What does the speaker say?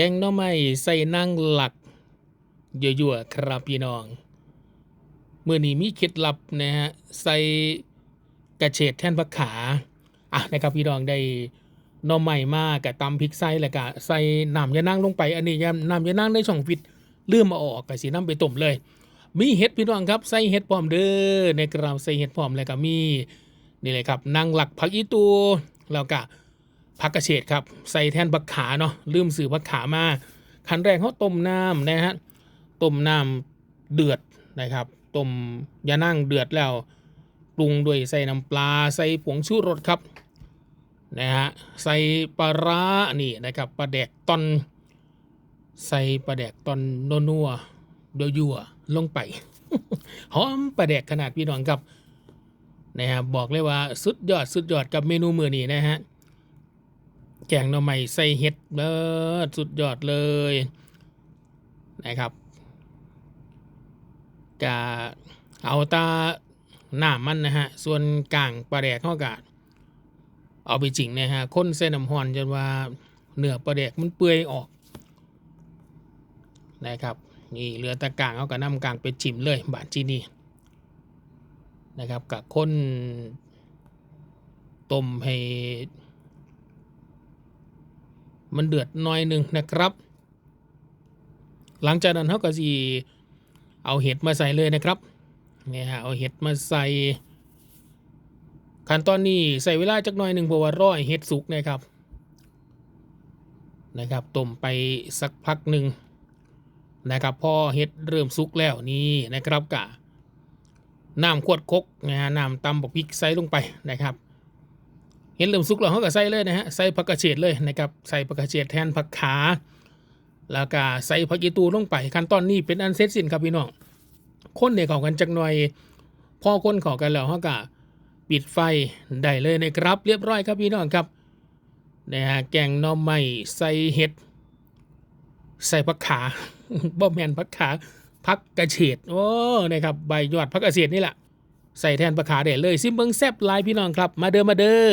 แกงน่อไม้ใส่นางหลักยั่วๆครับพี่น้องเมื่อนี้มีเคล็ดลับนะฮะใส่กระเฉดแท่นผักขาอะนะครับพี่น้องได้น่อไม้มากกับตำพริกไส้แล้วก็ใส่น้ำยานั่งลงไป อันนี้ยำน้ำยานั่งในช่องฟิตลืมมาออกกับสีน้ำไปต้มเลย มีเห็ดพี่น้องครับใส่เห็ดพร้อมเด้อในกระเราใส่เห็ดพร้อมแล้วก็มีนี่เลยครับนางหลักผักอีตูแล้วก็ ผักกระเฉดครับใส่แทนผักขาเนาะลืมสื่อผักขามาขั้นแรกเขาต้มน้ำนะฮะต้มน้ำเดือดนะครับต้มยานั่งเดือดแล้วปรุงด้วยใส่น้ำปลาใส่ผงชูรสครับนะฮะใส่ปลาร้านี่นะครับปลาแดกตอน ใส่ปลาแดกตอนนัวๆเดียั่วๆลงไปหอมปลาแดกขนาดพี่น้องครับนะฮะบอกเลยว่าสุดยอดสุดยอดกับเมนูมือนี้นะฮะ แกงหน่อไม้ใส่เห็ดเบิดสุดยอดเลยนะครับกะเอาตาหน้ามันนะฮะ ส่วนกลางปลาแดกข้ากาดเอาไปจริงนะฮะค้นเส้นน้ำหอนจนว่าเนื้อปลาแดกมันเปื่อยออกนะครับนี่เหลือตะกางเอากับน้ำกลางไปจิ้มเลยบาทที่นี่นะครับกับค้นต้มให้ มันเดือดหน่อยหนึ่งนะครับ หลังจากนั้นเขาก็จะเอาเห็ดมาใส่เลยนะครับเนี่ยฮะเอาเห็ดมาใส่ขั้นตอนนี้ใส่เวลาจักหน่อยหนึ่งเพราะว่าร้อยเห็ดสุกนะครับนะครับต้มไปสักพักหนึ่งนะครับพอเห็ดเริ่มสุกแล้วนี่นะครับกะน้ำขวดคกนะฮะน้ำตำบอกพริกใส่ลงไปนะครับ เห็นเริ่มสุกแล้วเขาก็ใส่เลยนะฮะใส่ผักกระเฉดเลยนะครับใส่ผักกระเฉดแทนผักขา แล้วก็ใส่ผักอีตูลงไปขั้นตอนนี้เป็นอันเสร็จสิ้นครับพี่น้องคนเด็กเขากันจักหน่อยพอคนเขากันแล้วเขาก็ปิดไฟได้เลยนะครับ เรียบร้อยครับพี่น้องครับนะฮะแกงหน่อไม้ใส่เห็ด ใส่ผักขาบ่แมนผักขาผักกระเฉดโอ้นะครับใบยอดผักกระเฉดนี่แหละใส่แทนผักขาได้เลยซิมเบิงแซบลายพี่น้องครับ มาเด้อมาเด้อ